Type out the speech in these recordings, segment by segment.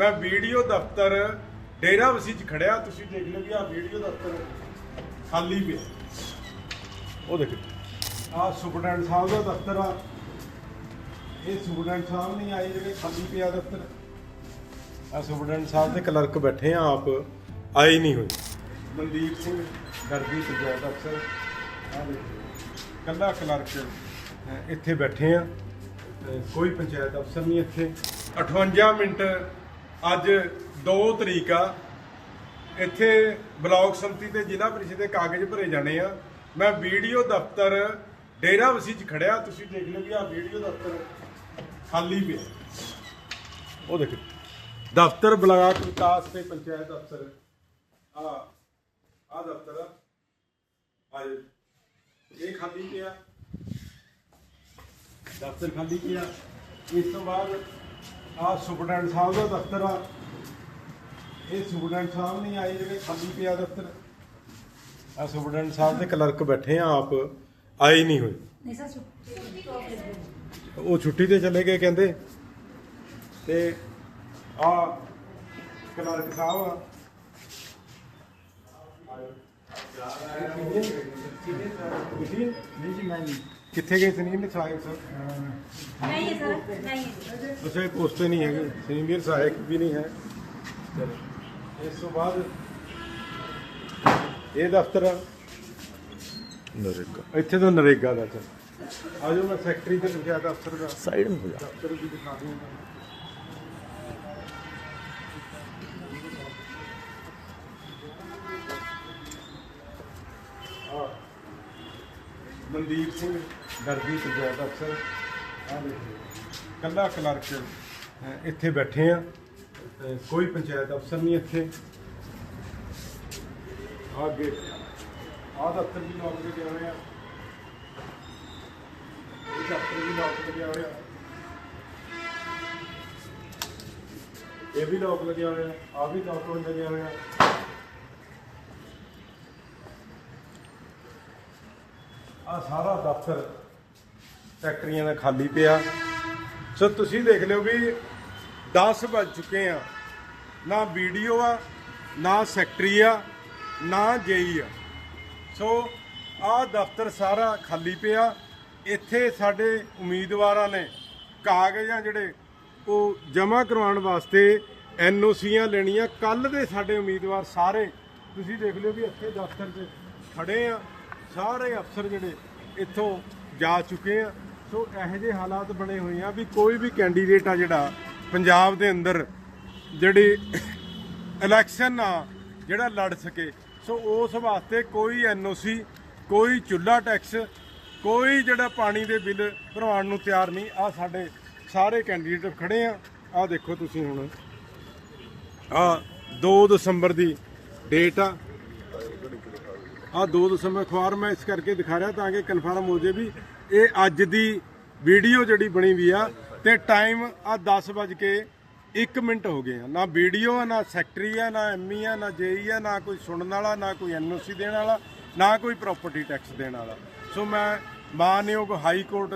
ਮੈਂ ਵੀਡੀਓ ਦਫ਼ਤਰ, ਡੇਰਾ ਵਸੀ ਚ ਖੜਿਆ, ਤੁਸੀਂ ਦੇਖ ਲਓ ਵੀ ਆ ਵੀਡੀਓ ਦਫ਼ਤਰ ਖਾਲੀ ਪਿਆ। ਉਹ ਦੇਖੋ ਆ ਸੁਪਰਡੈਂਟ ਸਾਹਿਬ ਦਾ ਦਫ਼ਤਰ ਆ। ਇਹ ਸੁਪਰਡੈਂਟ ਸਾਹਿਬ ਨਹੀਂ ਆਏ ਜਿਹੜੇ ਖਾਲੀ ਪਿਆ ਦਫ਼ਤਰ। ਆ ਸੁਪਰਡੈਂਟ ਸਾਹਿਬ ਦੇ ਕਲਰਕ ਬੈਠੇ ਆ, ਆਪ ਆਏ ਨਹੀਂ ਹੋਏ। ਮਨਦੀਪ ਸਿੰਘ ਗਰਦੀ ਪੰਚਾਇਤ ਅਫਸਰ ਆ ਦੇਖੋ ਕੱਲਾ ਕਲਰਕ ਇੱਥੇ ਬੈਠੇ ਆ। ਕੋਈ ਪੰਚਾਇਤ ਅਫਸਰ ਨਹੀਂ ਇੱਥੇ। 58 ਮਿੰਟ ਅੱਜ 2 ਤਰੀਕ ਆ। ਇੱਥੇ ਬਲਾਕ ਸੰਮਤੀ ਤੇ ਜ਼ਿਲ੍ਹਾ ਪ੍ਰੀਸ਼ਦ ਦੇ ਕਾਗਜ਼ ਭਰੇ ਜਾਣੇ ਆ। ਮੈਂ ਵੀਡੀਓ ਦਫ਼ਤਰ ਡੇਰਾ ਵਸੀ ਚ ਖੜਿਆ। ਤੁਸੀਂ ਦੇਖ ਲਓ ਵੀ ਆ ਵੀਡੀਓ ਦਫ਼ਤਰ ਖਾਲੀ ਪਿਆ। ਉਹ ਦੇਖੋ। ਦਫ਼ਤਰ ਬਲਾਕ ਵਿਕਾਸ ਤੇ ਪੰਚਾਇਤ ਅਫਸਰ ਆ ਆ ਦਫ਼ਤਰ ਆ। ਇਹ ਖਾਲੀ ਪਿਆ। ਦਫ਼ਤਰ ਖਾਲੀ ਪਿਆ। ਇਸ ਤੋਂ ਬਾਅਦ ਆ ਸੁਪਰਡੈਂਟ ਸਾਹਿਬ ਦਾ ਦਫ਼ਤਰ ਆ। ਇਹ ਸੁਪਰਡੈਂਟ ਸਾਹਿਬ ਨਹੀਂ ਆਏ ਜਿਹੜੇ ਖਾਲੀ ਪਿਆ ਦਫ਼ਤਰ। ਆ ਸੁਪਰਡੈਂਟ ਸਾਹਿਬ ਦੇ ਕਲਰਕ ਬੈਠੇ ਆ ਆਪ ਆਏ ਨਹੀਂ ਹੋਏ। ਨਹੀਂ ਸਰ ਛੁੱਟੀ ਉਹ ਛੁੱਟੀ ਤੇ ਚਲੇ ਗਏ ਕਹਿੰਦੇ। ਤੇ ਆ ਕਲਰਕ ਸਾਹਿਬ ਆ। ਨਹੀਂ ਜੀ ਮੈਂ ਨਹੀਂ। ਕਿੱਥੇ ਗਏ ਸਨੀਮ ਸਹਾਇਕ ਸਰ? ਨਹੀਂ ਸਰ ਨਹੀਂ। ਹੈ ਪੋਸਟ ਨਹੀਂ ਹੈਗੇ। ਸਨੀਮ ਵੀਰ ਵੀ ਨਹੀਂ ਹੈ। ਚਲੋ। ਇਸ ਤੋਂ ਬਾਅਦ ਇਹ ਦਫ਼ਤਰ ਨਰੇਗਾ। ਇੱਥੇ ਤੋਂ ਨਰੇਗਾ ਦਾ ਚਲ ਆਜੋ ਮੈਂ ਸੈਕਟਰੀ ਤੇ ਲਿਖਿਆ ਦਫ਼ਤਰ ਦਾ। ਸਾਈਡ ਮੇ ਹੋ ਜਾ। ਦਫ਼ਤਰ ਵੀ ਦਿਖਾ ਦੂੰਗਾ ਮਨਦੀਪ ਸਿੰਘ। ਗਰਦੀ ਪੰਚਾਇਤ ਅਫਸਰ। ਆ ਦੇਖੋ ਕੱਲਾ ਕਲਰਕ ਇੱਥੇ ਬੈਠੇ ਆ। ਕੋਈ ਪੰਚਾਇਤ ਅਫਸਰ ਨਹੀਂ ਇੱਥੇ। ਆਹ ਅੱਗੇ, ਆਹ ਦਫ਼ਤਰ ਵੀ ਲੋਕ ਲੱਗਿਆ ਹੋਇਆ ਇਹ ਦਫ਼ਤਰ ਵੀ ਲੋਕ ਲੱਗਿਆ ਹੋਇਆ ਇਹ ਵੀ ਲੋਕ ਲੱਗਿਆ ਹੋਇਆ ਆ ਵੀ ਲੋਕ ਲੱਗਿਆ ਹੋਇਆ ਆ। ਸਾਰਾ ਦਫ਼ਤਰ ਫੈਕਟਰੀਆਂ ਦਾ ਖਾਲੀ ਪਿਆ। ਸੋ ਤੁਸੀਂ ਦੇਖ ਲਿਓ ਵੀ 10 ਵੱਜ ਚੁੱਕੇ ਆ। ਨਾ ਵੀਡੀਓ ਆ, ਨਾ ਸੈਕਟਰੀ ਆ, ਨਾ ਜੇਈ ਆ। ਸੋ ਆ ਦਫ਼ਤਰ ਸਾਰਾ ਖਾਲੀ ਪਿਆ। ਇੱਥੇ ਸਾਡੇ ਉਮੀਦਵਾਰਾਂ ਨੇ ਕਾਗਜ਼ ਆ ਜਿਹੜੇ ਉਹ ਜਮ੍ਹਾਂ ਕਰਵਾਉਣ ਵਾਸਤੇ ਐਨਓਸੀਆਂ ਲੈਣੀਆਂ। ਕੱਲ ਦੇ ਸਾਡੇ ਉਮੀਦਵਾਰ ਸਾਰੇ, ਤੁਸੀਂ ਦੇਖ ਲਿਓ ਵੀ ਇੱਥੇ ਦਫ਼ਤਰ 'ਚ ਖੜੇ ਆ। ਸਾਰੇ ਅਫਸਰ ਜਿਹੜੇ ਇੱਥੋਂ ਜਾ ਚੁੱਕੇ ਆ। ਸੋ ਇਹੋ ਜਿਹੇ ਹਾਲਾਤ ਬਣੇ ਹੋਏ ਆ ਵੀ ਕੋਈ ਵੀ ਕੈਂਡੀਡੇਟ ਆ ਜਿਹੜਾ ਪੰਜਾਬ ਦੇ ਅੰਦਰ ਜਿਹੜੀ ਇਲੈਕਸ਼ਨ ਆ, ਜਿਹੜਾ ਲੜ ਸਕੇ। ਸੋ ਉਸ ਵਾਸਤੇ ਕੋਈ ਐਨਓਸੀ ਕੋਈ ਚੁੱਲਾ ਟੈਕਸ, ਕੋਈ ਜਿਹੜਾ ਪਾਣੀ ਦੇ ਬਿੱਲ ਭਰਵਾਉਣ ਨੂੰ ਤਿਆਰ ਨਹੀਂ। ਆ ਸਾਡੇ ਸਾਰੇ ਕੈਂਡੀਡੇਟ ਖੜੇ ਆ। ਆ ਦੇਖੋ ਤੁਸੀਂ ਹੁਣ। ਆ 2 ਦਸੰਬਰ ਦੀ ਡੇਟ ਆ। ਆ 2 ਦਸੰਬਰ ਅਖਬਾਰ ਮੈਂ ਇਸ ਕਰਕੇ ਦਿਖਾ ਰਿਹਾ ਤਾਂ ਕਿ ਕਨਫਰਮ ਹੋ ਜੇ ਵੀ ਇਹ ਅੱਜ ਦੀ ਵੀਡੀਓ ਜਿਹੜੀ ਬਣੀ ਵੀ ਆ ਤੇ ਟਾਈਮ ਆ 10 ਵਜ ਕੇ 1 ਮਿੰਟ ਹੋ ਗਏ ਆ। ਨਾ ਵੀਡੀਓ ਆ, ਨਾ ਸੈਕਟਰੀ ਆ, ਨਾ ਐਮਈ ਆ, ਨਾ ਜੇਈ ਆ, ਨਾ ਕੋਈ ਸੁਣਨ ਵਾਲਾ, ਨਾ ਕੋਈ ਐਨਓਸੀ ਦੇਣ ਵਾਲਾ, ਨਾ ਕੋਈ ਪ੍ਰਾਪਰਟੀ ਟੈਕਸ ਦੇਣ ਵਾਲਾ। ਸੋ ਮੈਂ ਮਾਨਯੋਗ ਹਾਈ ਕੋਰਟ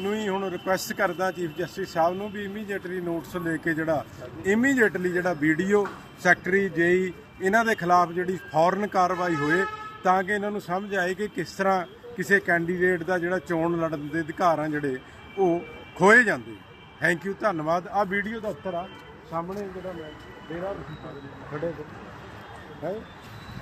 ਨੂੰ ਹੀ ਹੁਣ ਰਿਕੁਐਸਟ ਕਰਦਾ ਚੀਫ ਜਸਟਿਸ ਸਾਹਿਬ ਨੂੰ ਵੀ ਇਮੀਡੀਏਟਲੀ ਨੋਟਿਸ ਲੈ ਕੇ ਜਿਹੜਾ ਇਮੀਡੀਏਟਲੀ ਜਿਹੜਾ ਵੀਡੀਓ, ਸੈਕਟਰੀ, ਜੇਈ, ਇਹਨਾਂ ਦੇ ਖਿਲਾਫ ਜਿਹੜੀ ਫੌਰਨ ਕਾਰਵਾਈ ਹੋਏ, ਤਾਂ ਕਿ ਇਹਨਾਂ ਨੂੰ ਸਮਝ ਆਏ ਕਿ ਕਿਸ ਤਰ੍ਹਾਂ ਕਿਸੇ ਕੈਂਡੀਡੇਟ ਦਾ ਜਿਹੜਾ ਚੋਣ ਲੜਨ ਦੇ ਅਧਿਕਾਰ ਆ ਜਿਹੜੇ, ਉਹ ਖੋਏ ਜਾਂਦੇ। ਥੈਂਕ ਯੂ ਧੰਨਵਾਦ। ਆ ਵੀਡੀਓ ਦਾ ਉੱਤਰ ਆ। ਸਾਹਮਣੇ ਜਿਹੜਾ ਮੈਂ, ਡੇਰਾ ਖੜੇ ਹੈ?